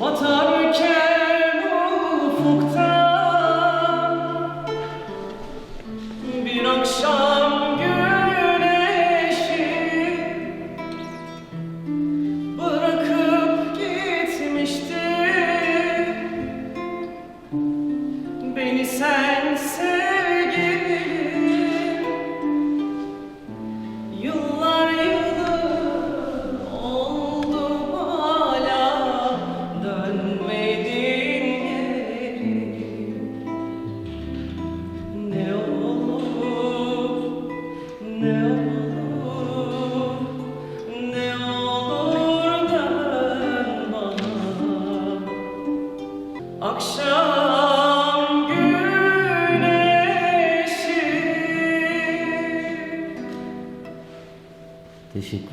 Batarken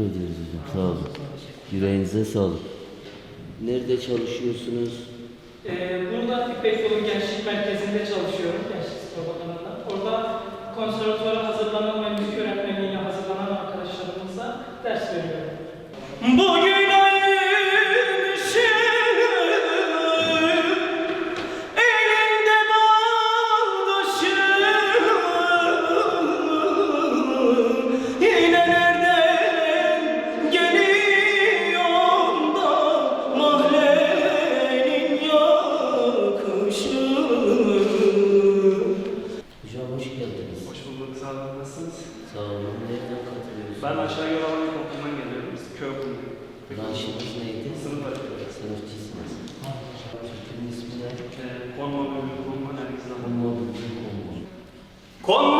Teşekkür ederiz hocam. Sağ olun. Yüreğinize sağlık. Nerede çalışıyorsunuz? Ee, burada İpek Yolu Gençlik Merkezi'nde çalışıyorum, Gençlik Spor Bakanlığı'nda. Orada konservatuvara hazırlanan ve müzik öğretmenliğine hazırlanan arkadaşlarımıza ders veriyorum. Bugün sağ olun. Nasılsınız? Sağ olun. Nereden katılıyorsunuz? Ben aşağı Yolavan İlkokulu'ndan geliyorum. Köy okulu. Branşınız neydi? Sınıf arkadaşım. Sınıfçısınız. Türk'ün ismi ne? Ee, konma bölümü, konma dergisi aldım. Konma Bülbül Konma. Konma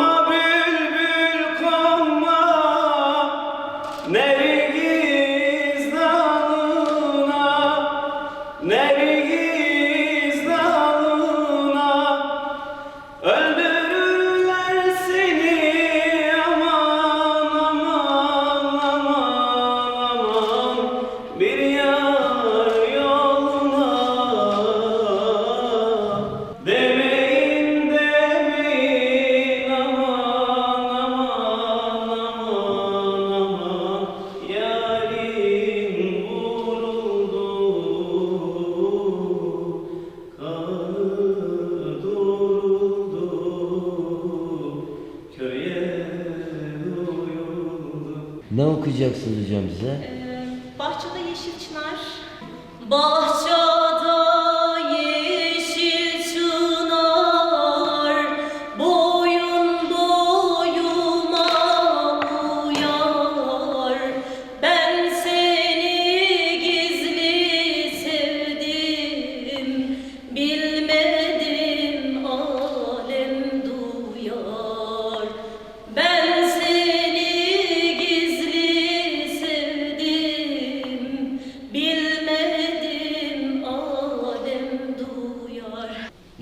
okuyacaksınız hocam bize? Ee,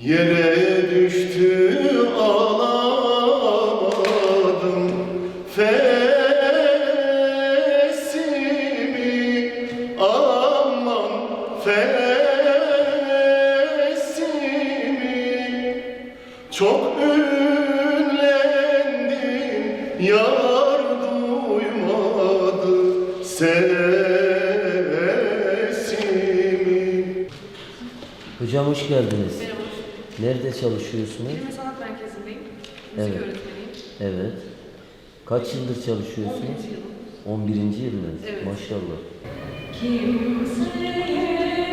Yere düştü ağlamadım. Fesimi aman fesimi. Çok ünlendim yar duymadı sesimi. Hocam hoş geldiniz. Nerede çalışıyorsunuz? Bilme Sanat Merkezi'ndeyim. Müzik Evet. öğretmeniyim. Evet. Kaç yıldır çalışıyorsunuz? 11. yıl mı? Evet. Maşallah. Ayrılık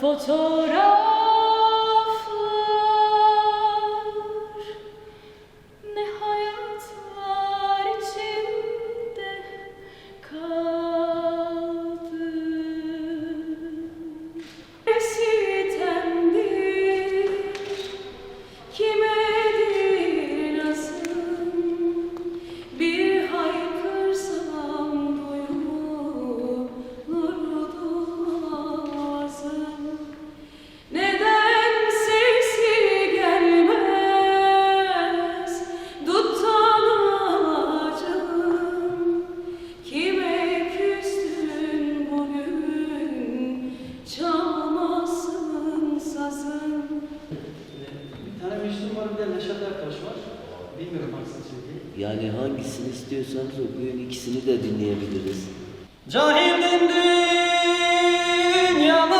Sırayla Bir tane Müslüm var bir de Neşet Ertaş var. Bilmiyorum hangisini. Yani hangisini istiyorsanız okuyun ikisini de dinleyebiliriz. Cahildim dünyanın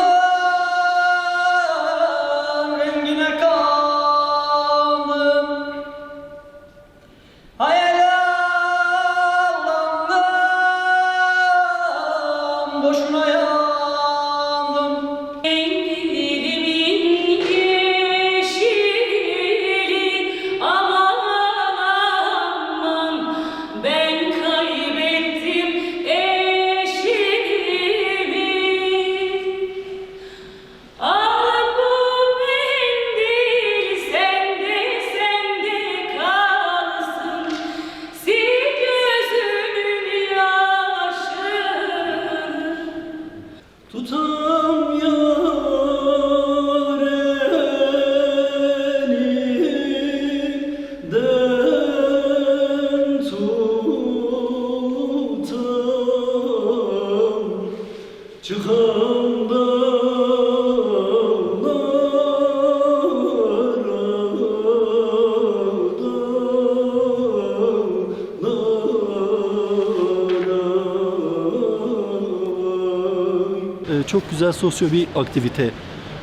çok güzel sosyo bir aktivite.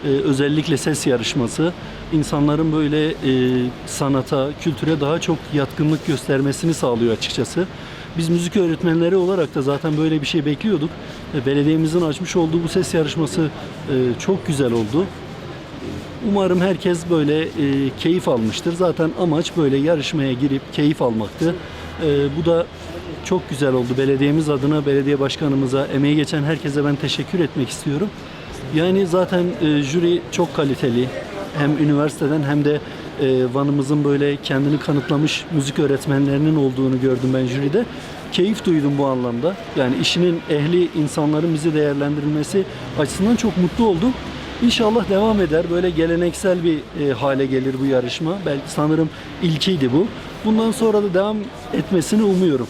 Ee, özellikle ses yarışması. İnsanların böyle e, sanata, kültüre daha çok yatkınlık göstermesini sağlıyor açıkçası. Biz müzik öğretmenleri olarak da zaten böyle bir şey bekliyorduk. E, Belediyemizin açmış olduğu bu ses yarışması e, çok güzel oldu. Umarım herkes böyle e, keyif almıştır. Zaten amaç böyle yarışmaya girip keyif almaktı. E, bu da çok güzel oldu. Belediyemiz adına belediye başkanımıza, emeği geçen herkese ben teşekkür etmek istiyorum. Yani zaten e, jüri çok kaliteli. Hem üniversiteden hem de e, Van'ımızın böyle kendini kanıtlamış müzik öğretmenlerinin olduğunu gördüm ben jüride. Keyif duydum bu anlamda. Yani işinin ehli insanların bizi değerlendirilmesi açısından çok mutlu oldum. İnşallah devam eder. Böyle geleneksel bir e, hale gelir bu yarışma. Belki sanırım ilkiydi bu. Bundan sonra da devam etmesini umuyorum.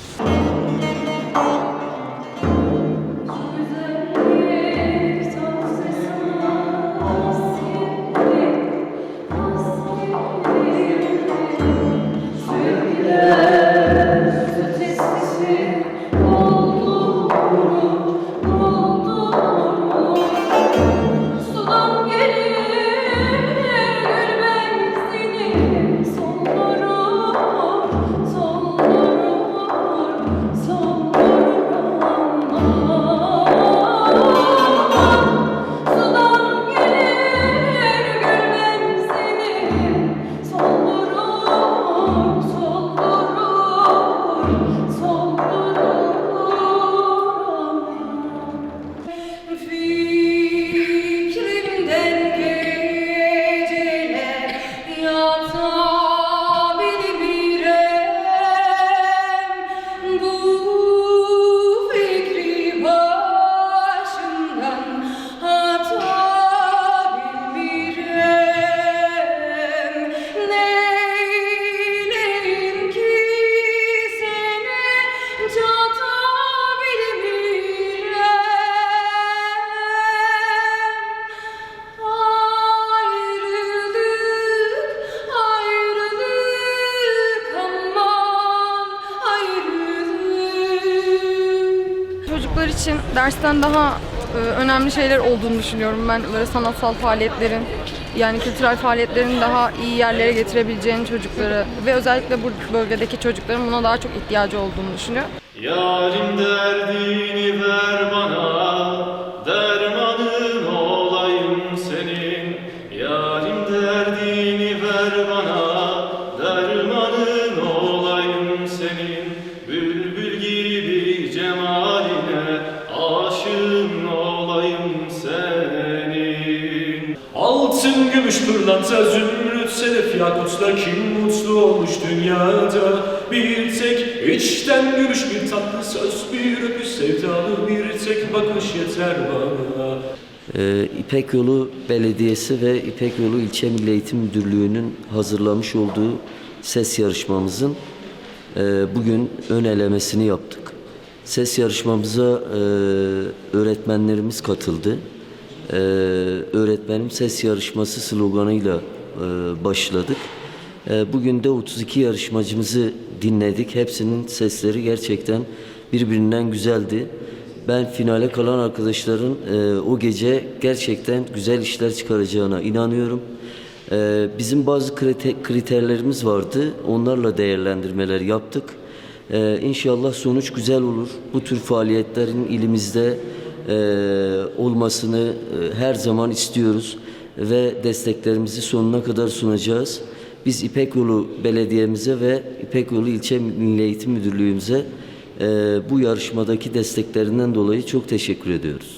Dersten daha e, önemli şeyler olduğunu düşünüyorum ben. Böyle sanatsal faaliyetlerin, yani kültürel faaliyetlerin daha iyi yerlere getirebileceğini çocukları ve özellikle bu bölgedeki çocukların buna daha çok ihtiyacı olduğunu düşünüyorum. Yarim derdini ver bana, dermanın Altın, gümüş, pırlanta, zümrüt, sedef, yakutla kim mutlu olmuş dünyada? Bir tek içten gümüş bir tatlı söz, bir öpüş sevdalı bir tek bakış yeter bana. Ee, İpek Yolu Belediyesi ve İpek Yolu İlçe Milli Eğitim Müdürlüğü'nün hazırlamış olduğu ses yarışmamızın e, bugün ön elemesini yaptık. Ses yarışmamıza e, öğretmenlerimiz katıldı. E, öğretmenim ses yarışması sloganıyla e, başladık. E, bugün de 32 yarışmacımızı dinledik. Hepsinin sesleri gerçekten birbirinden güzeldi. Ben finale kalan arkadaşların e, o gece gerçekten güzel işler çıkaracağına inanıyorum. E, bizim bazı krite- kriterlerimiz vardı. Onlarla değerlendirmeler yaptık. E, inşallah sonuç güzel olur. Bu tür faaliyetlerin ilimizde e, olmasını e, her zaman istiyoruz ve desteklerimizi sonuna kadar sunacağız. Biz İpek Yolu Belediye'mize ve İpek Yolu İlçe Milli Eğitim Müdürlüğümüze e, bu yarışmadaki desteklerinden dolayı çok teşekkür ediyoruz.